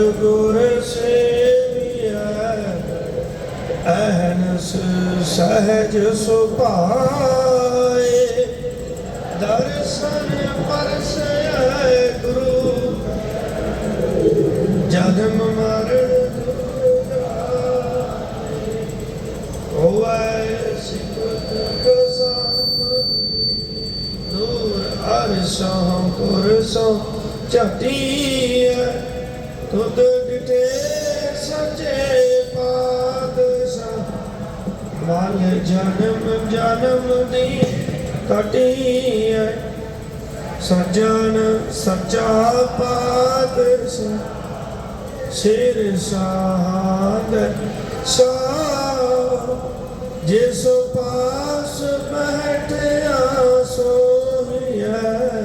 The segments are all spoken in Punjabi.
ਗੁਰ ਸੇਵੀਐ, ਅਹਨਸ ਸਹਜ ਸੁਭਾਏ। ਦਰਸ਼ਨ ਪਰਸੈ ਗੁਰੂ, ਜਨਮ ਮਰਨ ਹੋਵੇ ਸਿਕਤ ਕਸਮ ਦੂਰ ਅਰਸੋਂ ਕੁਰਸੋਂ ਝਟੀਐ। ਤੁਧ ਡਿਠੇ ਸਚੇ ਪਾਤਸ਼ਾਹ। ਮਨ ਜਨਮ ਜਨਮ ਦੀ ਕਟੀਐ ਸਜਣ ਸੱਚਾ ਪਾਤਸ਼ਾਹ। ਸਿਰ ਸਾਧ ਸਾਹ। ਜਿਸ ਪਾਸ ਬੈਠਿਆ ਸੋਹੀਐ।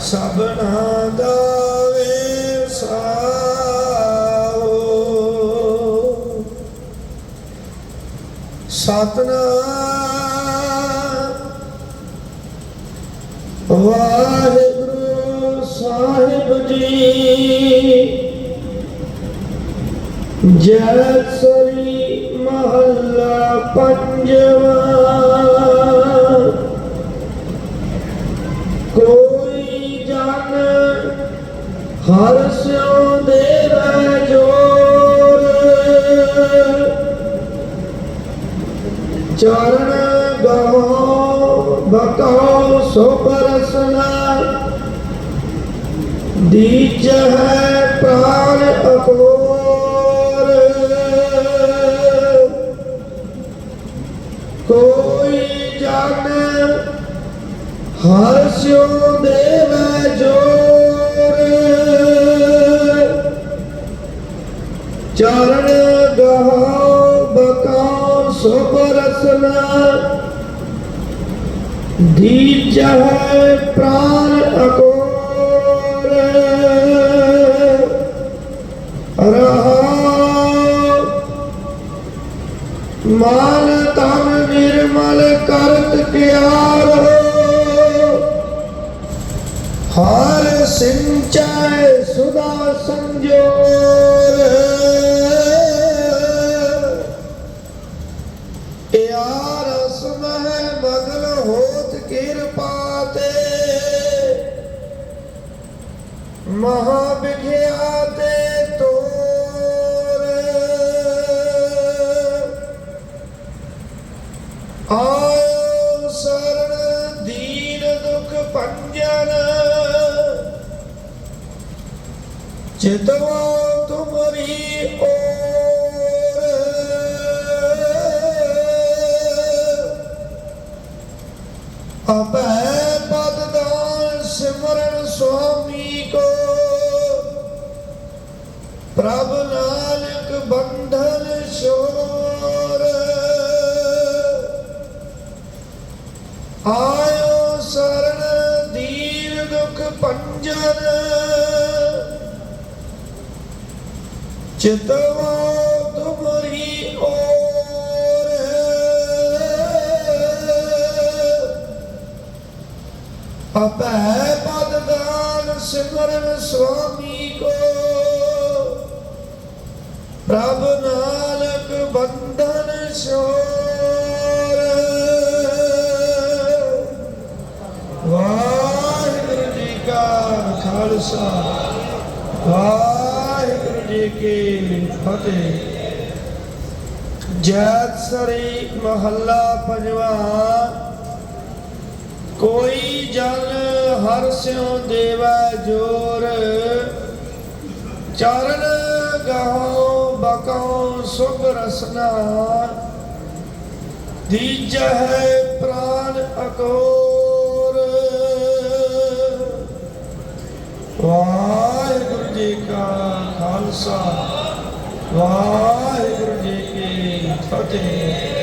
ਸਭਨਾ ਸਤਨਾਮ। ਵਾਹਿਗੁਰੂ ਸਾਹਿਬ ਜੀ ਜੈ ਸਰੀ ਮਹੱਲਾ ਪੰਜਵਾ। ਕੋਈ ਜਨ ਹਰ ਸਿਉ ਦੇਵੈ ਚਰਨ ਗਾਉ ਬਕਾਉ ਸੋ ਪਰਸਨਾ ਦੀਜ ਹੈ ਪ੍ਰਾਨ ਅਕੋਰ ਕੋਈ ਜਨ ਹਰ ਸਿਉ ਦੇਵੈ ਜੋਰ। ਚਰਨ ਗਾਉ ਬਕਾਉ ਸੋ ਪਰਸਨਾ ਦੀਜ ਹੈ ਪ੍ਰਾਨ ਅਕੋਰ। ਰਹਾ। ਮਾਨ ਤਨ ਨਿਰਮਲ ਕਰਤ ਕਿਆਰ। ਹਰ ਸਿੰਚੈ ਸੁਦਾ ਸੰਜੋਰ। ਯਾਰ ਸਮਹਿ ਮਗਨ ਹੋਤ ਕਿਰਪਾ ਤੇ। ਮਹਾ ਵਿਖਿਆ ਤੇ ਤੋਰ। ਆਇਓ ਸਰਣ ਦੀਨ ਦੁਖ ਭੰਜਨ। ਚਿਤਵਾ ਤੁਮਰੀ ਪ੍ਰਭ ਨਾਨਕ ਬੰਧਨ ਸ਼ੋਰ। ਆਇਓ ਸਰਣ ਦੀਨ ਦੁਖ ਭੰਜਨ ਚਿਤਵਾ ਤੁਮਰੀ ਓਰ ਅਪੈ ਪਦ ਦਾਨ ਸਿਮਰਨ ਸੁਆਮੀ ਕੋ। ਪ੍ਰਭ ਨਾਨਕ ਬੰਧਨ ਸ਼ੋਰ ਵਾਹਿਗੁਰੂ ਜੀ ਕਾ ਖਾਲਸਾ, ਵਾਹਿਗੁਰੂ ਜੀ ਕੀ ਫਤਿਹ। ਜੈਤ ਸਰੀ ਮਹੱਲਾ ਪੰਜਵਾ, ਕੋਈ ਜਨ ਹਰ ਸਿਉ ਦੇਵੈ ਜੋਰ। ਚਰਨ ਗਾਉ ਬਕਾਉ ਸੁਭ ਰਸਨਾ। ਦੀਜਹਿ ਪ੍ਰਾਨ ਅਕੋਰ। ਵਾਹਿਗੁਰੂ ਜੀ ਕਾ ਖਾਲਸਾ। ਵਾਹਿਗੁਰੂ ਜੀ ਕੀ ਫਤਿਹ।